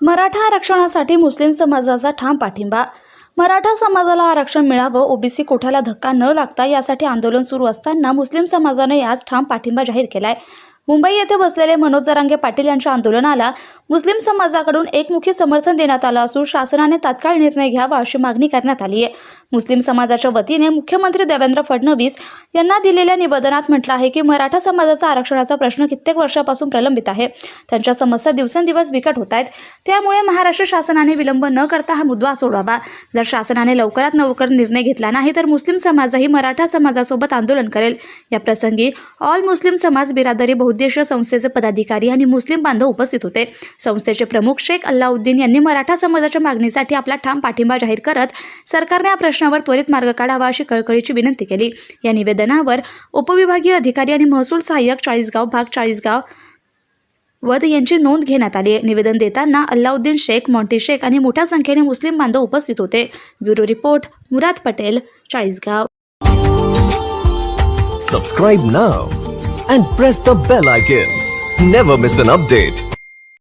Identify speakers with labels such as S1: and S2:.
S1: मराठा आरक्षणासाठी मुस्लिम समाजाचा ठाम पाठिंबा. मराठा समाजाला आरक्षण मिळावं ओबीसी कोठ्याला धक्का न लागता यासाठी आंदोलन सुरू असताना मुस्लिम समाजाने आज ठाम पाठिंबा जाहीर केलाय. मुंबई येथे बसलेले मनोज जरांगे पाटील यांच्या आंदोलनाला मुस्लिम समाजाकडून एकमुखी समर्थन देण्यात आलं असून शासनाने तात्काळ निर्णय घ्यावा अशी मागणी करण्यात आली आहे मुस्लिम समाजाच्या वतीने मुख्यमंत्री देवेंद्र फडणवीस यांना दिलेल्या निवेदनात म्हटलं आहे की मराठा समाजाचा आरक्षणाचा प्रश्न कित्येक वर्षापासून प्रलंबित आहे. त्यांच्या समस्या दिवसेंदिवस बिकट होत आहेत. त्यामुळे महाराष्ट्र शासनाने विलंब न करता हा मुद्दा सोडवावा. जर शासनाने लवकरात लवकर निर्णय घेतला नाही तर मुस्लिम समाजही मराठा समाजासोबत आंदोलन करेल. या प्रसंगी ऑल मुस्लिम समाज बिरादरी बहुद्देशीय संस्थेचे पदाधिकारी आणि मुस्लिम बांधव उपस्थित होते. संस्थेचे प्रमुख शेख अल्लाउद्दीन यांनी मराठा समाजाच्या मागणीसाठी आपला ठाम पाठिंबा जाहीर करत सरकारने प्रश्न प्रश्नावर त्वरित मार्ग काढावा अशी कळकळीची विनंती केली. या निवेदनावर उपविभागीय अधिकारी आणि महसूल सहाय्यक चाळीसगाव भाग चाळीसगाव वध यांची नोंद घेण्यात आली. निवेदन देताना अल्लाउद्दीन शेख मॉन्टी शेख आणि मोठ्या संख्येने मुस्लिम बांधव उपस्थित होते. Bureau report Murad Patel Chalisgaon.
S2: Subscribe now and press the bell icon never miss an update